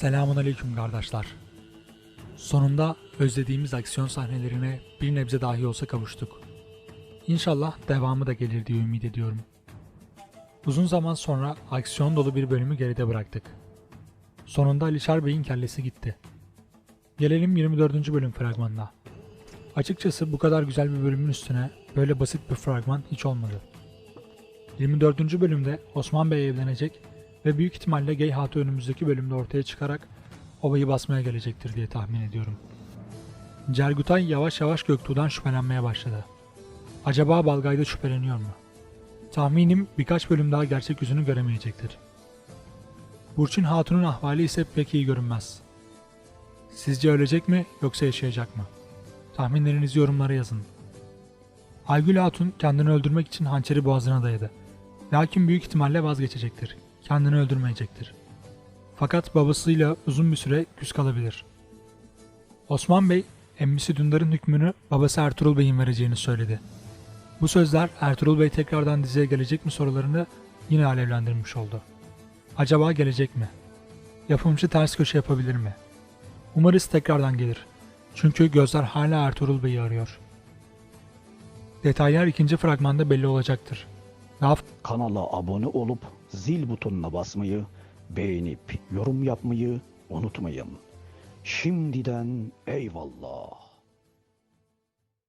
Selamun aleyküm kardeşler. Sonunda özlediğimiz aksiyon sahnelerine bir nebze dahi olsa kavuştuk. İnşallah devamı da gelir diye ümit ediyorum. Uzun zaman sonra aksiyon dolu bir bölümü geride bıraktık. Sonunda Alişar Bey'in kellesi gitti. Gelelim 24. bölüm fragmanına. Açıkçası bu kadar güzel bir bölümün üstüne böyle basit bir fragman hiç olmadı. 24. bölümde Osman Bey evlenecek ve büyük ihtimalle Gay Hatı önümüzdeki bölümde ortaya çıkarak obayı basmaya gelecektir diye tahmin ediyorum. Cergutay yavaş yavaş Göktuğ'dan şüphelenmeye başladı. Acaba Balgay'da şüpheleniyor mu? Tahminim birkaç bölüm daha gerçek yüzünü göremeyecektir. Burçin Hatun'un ahvali ise pek iyi görünmez. Sizce ölecek mi yoksa yaşayacak mı? Tahminlerinizi yorumlara yazın. Aygül Hatun kendini öldürmek için hançeri boğazına dayadı. Lakin büyük ihtimalle vazgeçecektir. Kendini öldürmeyecektir. Fakat babasıyla uzun bir süre küs kalabilir. Osman Bey, emmisi Dündar'ın hükmünü babası Ertuğrul Bey'in vereceğini söyledi. Bu sözler Ertuğrul Bey tekrardan diziye gelecek mi sorularını yine alevlendirmiş oldu. Acaba gelecek mi? Yapımcı ters köşe yapabilir mi? Umarız tekrardan gelir. Çünkü gözler hala Ertuğrul Bey'i arıyor. Detaylar ikinci fragmanda belli olacaktır. Daha Kanala abone olup zil butonuna basmayı, beğenip yorum yapmayı unutmayın. Şimdiden eyvallah.